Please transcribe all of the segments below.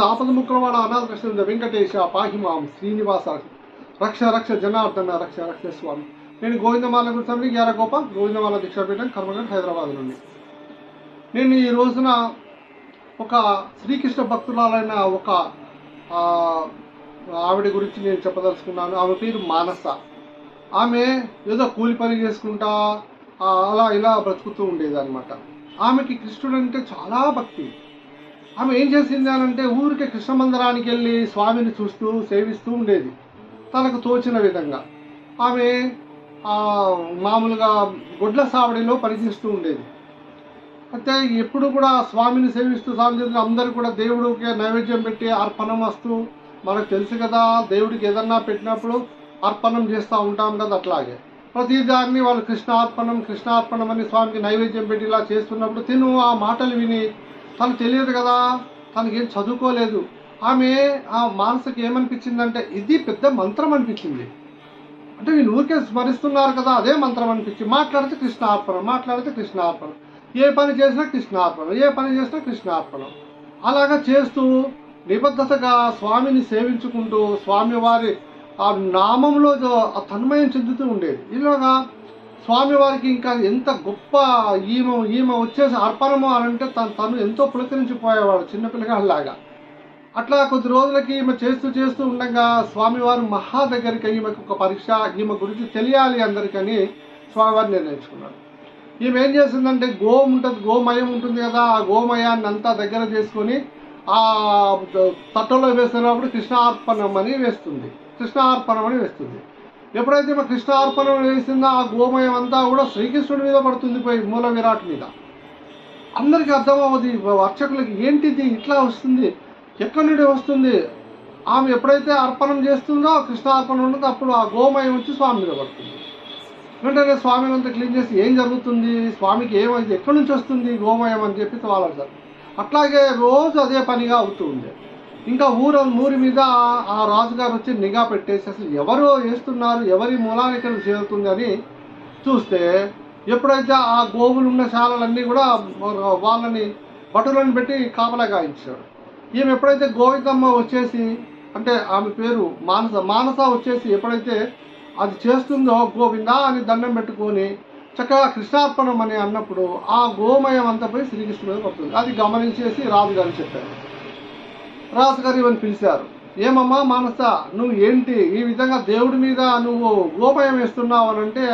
ఆపద ముక్కలవాడ అనాథ కృష్ణ వెంకటేశ పాహిమాం శ్రీనివాస రక్ష రక్ష జనార్దన రక్ష రక్ష స్వామి. నేను గోవిందమాల గురించి గ్యారగోప గోవిందమాల దీక్షాపీఠం కర్మగఢ్ హైదరాబాద్ నుండి. నేను ఈ రోజున ఒక శ్రీకృష్ణ భక్తురాలైన ఒక ఆవిడ గురించి నేను చెప్పదలుచుకున్నాను. ఆమె పేరు మానస. ఆమె ఏదో కూలి పని చేసుకుంటా అలా ఇలా బ్రతుకుతూ ఉండేది అనమాట ఆమెకి కృష్ణుడు అంటే చాలా భక్తి. ఆమె ఏం చేసింది అని అంటే ఊరికే కృష్ణ మందిరానికి వెళ్ళి స్వామిని చూస్తూ సేవిస్తూ ఉండేది. తనకు తోచిన విధంగా. ఆమె మామూలుగా గొడ్ల సావడిలో పనిచేస్తూ ఉండేది. అయితే ఎప్పుడు కూడా స్వామిని సేవిస్తూ స్వామి చేసిన అందరూ కూడా దేవుడికి నైవేద్యం పెట్టి అర్పణం వస్తూ మనకు తెలుసు కదా దేవుడికి ఏదన్నా పెట్టినప్పుడు అర్పణం చేస్తూ ఉంటాం కదా అట్లాగే. ప్రతి దాన్ని వాళ్ళు కృష్ణార్పణం కృష్ణార్పణం అని స్వామికి నైవేద్యం పెట్టి ఇలా చేస్తున్నప్పుడు తిను ఆ మాటలు విని తను తెలియదు కదా తనకి ఏం చదువుకోలేదు. ఆమె ఆ మానసకి ఏమనిపించిందంటే ఇది పెద్ద మంత్రం అనిపించింది. అంటే వీళ్ళు ఊరికే స్మరిస్తున్నారు కదా అదే మంత్రం అనిపించి మాట్లాడితే కృష్ణార్పణం మాట్లాడితే కృష్ణార్పణం. ఏ పని చేసినా కృష్ణార్పణం ఏ పని చేసినా కృష్ణార్పణం. అలాగా చేస్తూ నిబద్ధతగా స్వామిని సేవించుకుంటూ స్వామివారి ఆ నామంలో తన్మయం చెందుతూ ఉండేది. ఇలాగా స్వామివారికి ఇంకా ఎంత గొప్ప ఈమె ఈమె వచ్చేసి అర్పణము అని అంటే తను తను ఎంతో పులకరించిపోయేవాడు చిన్నపిల్లగాళ్ళలాగా అట్లా కొద్ది రోజులకి ఈమె చేస్తూ చేస్తూ ఉండగా స్వామివారు మహా దగ్గరికి ఈమెకు ఒక పరీక్ష ఈమె గురించి తెలియాలి అందరికని స్వామివారు నిర్ణయించుకున్నాడు ఈమె ఏం చేసిందంటే గోము ఉంటుంది గోమయం ఉంటుంది కదా ఆ గోమయాన్ని అంతా దగ్గర చేసుకొని ఆ తట్టలో వేస్తున్నప్పుడు కృష్ణార్పణం అని వేస్తుంది కృష్ణార్పణం అని వేస్తుంది. ఎప్పుడైతే ఈమె కృష్ణార్పణం వేసిందో ఆ గోమయం అంతా కూడా శ్రీకృష్ణుడి మీద పడుతుంది పోయి మూల విరాట్ మీద. అందరికీ అర్థమవుతుంది అర్చకులకి ఏంటిది? ఇట్లా వస్తుంది? ఎక్కడి నుండి వస్తుంది? ఆమె ఎప్పుడైతే అర్పణం చేస్తుందో కృష్ణార్పణ ఉంటుందో అప్పుడు ఆ గోమయం వచ్చి స్వామి మీద పడుతుంది. వెంటనే స్వామి అంతా క్లీన్ చేసి ఏం జరుగుతుంది? స్వామికి ఏమైంది? ఎక్కడి నుంచి వస్తుంది గోమయం? అని చెప్పి వాళ్ళు అడిగారు అట్లాగే రోజు అదే పనిగా అవుతూ ఉంది ఇంకా ఊరు ఊరి మీద ఆ రాజుగారు వచ్చి నిఘా పెట్టేసి అసలు ఎవరు వేస్తున్నారు ఎవరి మూలానికి చేరుతుంది అని చూస్తే ఎప్పుడైతే ఆ గోవులు ఉన్న శాలలన్నీ కూడా వాళ్ళని భటులను పెట్టి కాపలా గాయించాడు. ఈమె ఎప్పుడైతే గోవిందమ్మ వచ్చేసి అంటే ఆమె పేరు మానస మానస వచ్చేసి ఎప్పుడైతే అది చేస్తుందో గోవిందా అని దండం పెట్టుకొని చక్కగా కృష్ణార్పణం అని అన్నప్పుడు ఆ గోమయం అంతా పోయి శ్రీకృష్ణుడు మీద పడుతుంది. అది గమనించేసి రాజుగారు చెప్పారు. రాజుగారు ఇవన్నీ పిలిచారు. ఏమమ్మా మనస నువ్వు ఏంటి? ఈ విధంగా దేవుడి మీద నువ్వు గోమయం వేస్తున్నావు అని అంటే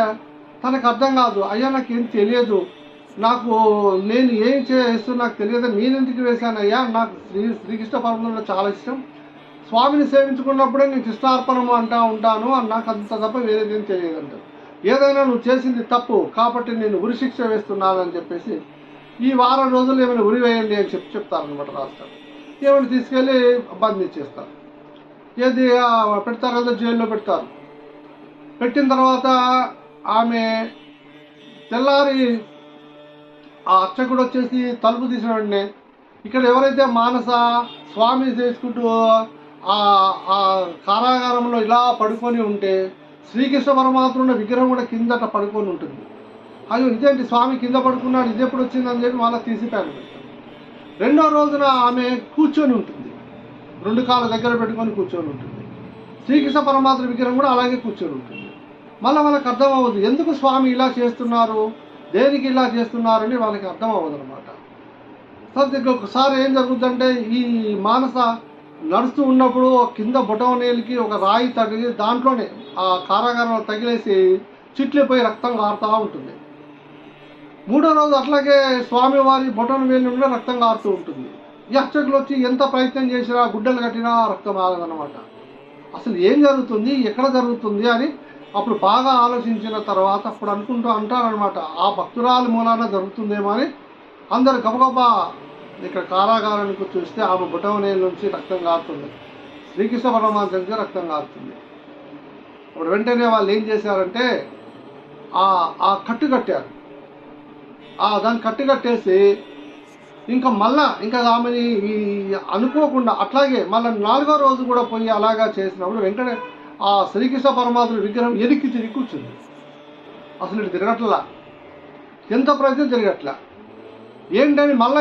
తనకు అర్థం కాదు. అయ్యా నాకు ఏం తెలియదు. నాకు నేను ఏం చేస్తూ నాకు తెలియదు. నేను ఎందుకు వేశానయ్యా? నాకు శ్రీ శ్రీకృష్ణ పరమంలో చాలా ఇష్టం. స్వామిని సేవించుకున్నప్పుడే నేను కృష్ణార్పణము అంటా ఉంటాను అని నాకు అంత తప్ప వేరేదేం తెలియదంట. ఏదైనా నువ్వు చేసింది తప్పు కాబట్టి నేను ఉరి శిక్ష వేస్తున్నానని చెప్పేసి ఈ వారం రోజులు ఏమైనా ఉరి వేయండి అని చెప్పి చెప్తారనమాట రాష్ట్రం దేవుని తీసుకెళ్ళి బంధించేస్తారు ఏది పెడతారు కదా జైల్లో పెడతారు. పెట్టిన తర్వాత ఆమె తెల్లారి ఆ అర్చకుడు వచ్చేసి తలుపు తీసిన వెంటనే ఇక్కడ ఎవరైతే మానస స్వామి చేసుకుంటూ ఆ ఆ కారాగారంలో ఇలా పడుకొని ఉంటే శ్రీకృష్ణ పరమాత్మ ఉన్న విగ్రహం కూడా కిందట పడుకొని ఉంటుంది. అయ్యో ఇదేంటి స్వామి కింద పడుకున్నాడు ఇది ఎప్పుడు వచ్చిందని చెప్పి మళ్ళీ తీసి పెడతారు రెండో రోజున ఆమె కూర్చొని ఉంటుంది. రెండు కాళ్ళ దగ్గర పెట్టుకొని కూర్చొని ఉంటుంది. శ్రీకృష్ణ పరమాత్మ విగ్రహం కూడా అలాగే కూర్చొని ఉంటుంది. మళ్ళీ వాళ్ళకి అర్థం అవ్వదు ఎందుకు స్వామి ఇలా చేస్తున్నారు? దేనికి ఇలా చేస్తున్నారని వాళ్ళకి అర్థం అవ్వదు అనమాట సరిగ్గా ఒకసారి ఏం జరుగుతుందంటే ఈ మానస నడుస్తూ ఉన్నప్పుడు కింద బొటవనేలికి ఒక రాయి తగిలి దాంట్లోనే ఆ కారాగారంలో తగిలేసి చిట్లిపోయి రక్తం కారుతూ ఉంటుంది. మూడో రోజు అట్లాగే స్వామివారి బొటన వేలు నుండి రక్తం కారుతూ ఉంటుంది. యాచకులు వచ్చి ఎంత ప్రయత్నం చేసినా గుడ్డలు కట్టినా రక్తం ఆగదనమాట అసలు ఏం జరుగుతుంది? ఎక్కడ జరుగుతుంది అని అప్పుడు బాగా ఆలోచించిన తర్వాత అప్పుడు అనుకుంటూ అంటారనమాట ఆ భక్తురాల మూలాన జరుగుతుందేమో అని అందరు గబగబా ఇక్కడ కారాగారానికి చూస్తే ఆమె బుటవనేల నుంచి రక్తం కారుతుంది. శ్రీకృష్ణ పరమాత్మ నుంచి రక్తం కారుతుంది. అప్పుడు వెంటనే వాళ్ళు ఏం చేశారంటే ఆ ఆ కట్టు కట్టారు. దాన్ని కట్టి కట్టేసి ఇంకా మళ్ళా ఇంకా ఆమెని ఈ అనుకోకుండా అట్లాగే మళ్ళీ నాలుగో రోజు కూడా పోయి అలాగా చేసినప్పుడు వెంటనే ఆ శ్రీకృష్ణ పరమాత్మ విగ్రహం ఎదిక్కి తిరిగి కూర్చుంది. అసలు ఇటు తిరగట్లా? ఎంత ప్రయత్నం తిరగట్లా ఏంటని మళ్ళీ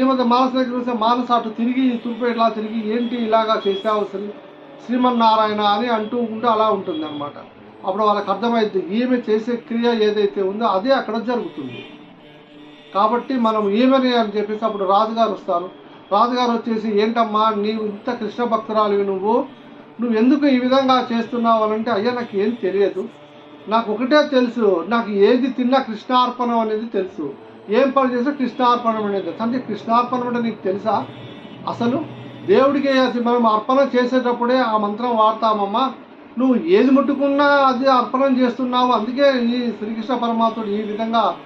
ఈమె మానస దగ్గర మానస అటు తిరిగి తురుపు ఇట్లా తిరిగి ఏంటి ఇలాగా చేసావు శ్రీ శ్రీమన్నారాయణ అని అంటూ ఉంటే అలా ఉంటుంది అనమాట అప్పుడు వాళ్ళకి అర్థమైంది ఈమె చేసే క్రియ ఏదైతే ఉందో అదే అక్కడ జరుగుతుంది. కాబట్టి మనం ఏమని అని చెప్పేసి అప్పుడు రాజుగారు వస్తారు. రాజుగారు వచ్చేసి ఏంటమ్మా నీవు ఇంత కృష్ణ భక్తురాలివి నువ్వు. నువ్వు ఎందుకు ఈ విధంగా చేస్తున్నావు? అని అంటే అయ్యా నాకు ఏం తెలియదు. నాకు ఒకటే తెలుసు. నాకు ఏది తిన్నా కృష్ణార్పణం అనేది తెలుసు. ఏం పని చేసినా కృష్ణార్పణం అనేది అంటే కృష్ణార్పణం అంటే నీకు తెలుసా? అసలు దేవుడికి అది మనం అర్పణ చేసేటప్పుడే ఆ మంత్రం వాడతామమ్మా. నువ్వు ఏది ముట్టుకున్నా అది అర్పణం చేస్తున్నావు. అందుకే ఈ శ్రీకృష్ణ పరమాత్ముడు ఈ విధంగా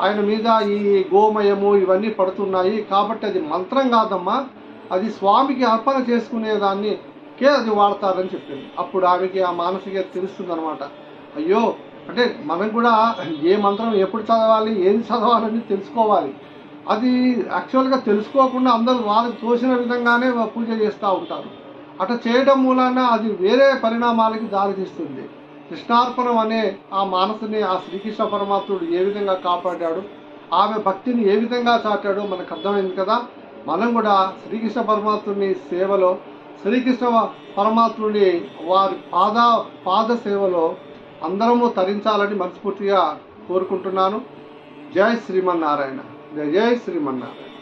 ఆయన మీద ఈ గోమయము ఇవన్నీ పడుతున్నాయి. కాబట్టి అది మంత్రం కాదమ్మా. అది స్వామికి అర్పణ చేసుకునేదాన్ని కే అది వాడతారని చెప్పింది. అప్పుడు ఆమెకి ఆ మానసిక తెలుస్తుంది అనమాట అయ్యో అంటే మనం కూడా ఏ మంత్రం ఎప్పుడు చదవాలి ఏది చదవాలని తెలుసుకోవాలి. అది యాక్చువల్గా తెలుసుకోకుండా అందరూ వాళ్ళకి తోసిన విధంగానే పూజ చేస్తూ ఉంటారు. అట్లా చేయడం మూలాన అది వేరే పరిణామాలకి దారితీస్తుంది. కృష్ణార్పణం అనే ఆ మానసుని ఆ శ్రీకృష్ణ పరమాత్ముడు ఏ విధంగా కాపాడాడు ఆమె భక్తిని ఏ విధంగా చాటాడో మనకు అర్థమైంది కదా. మనం కూడా శ్రీకృష్ణ పరమాత్ముని సేవలో శ్రీకృష్ణ పరమాత్ముని వారి పాద పాద సేవలో అందరము తరించాలని మనస్ఫూర్తిగా కోరుకుంటున్నాను. జై శ్రీమన్నారాయణ. జై జై శ్రీమన్నారాయణ.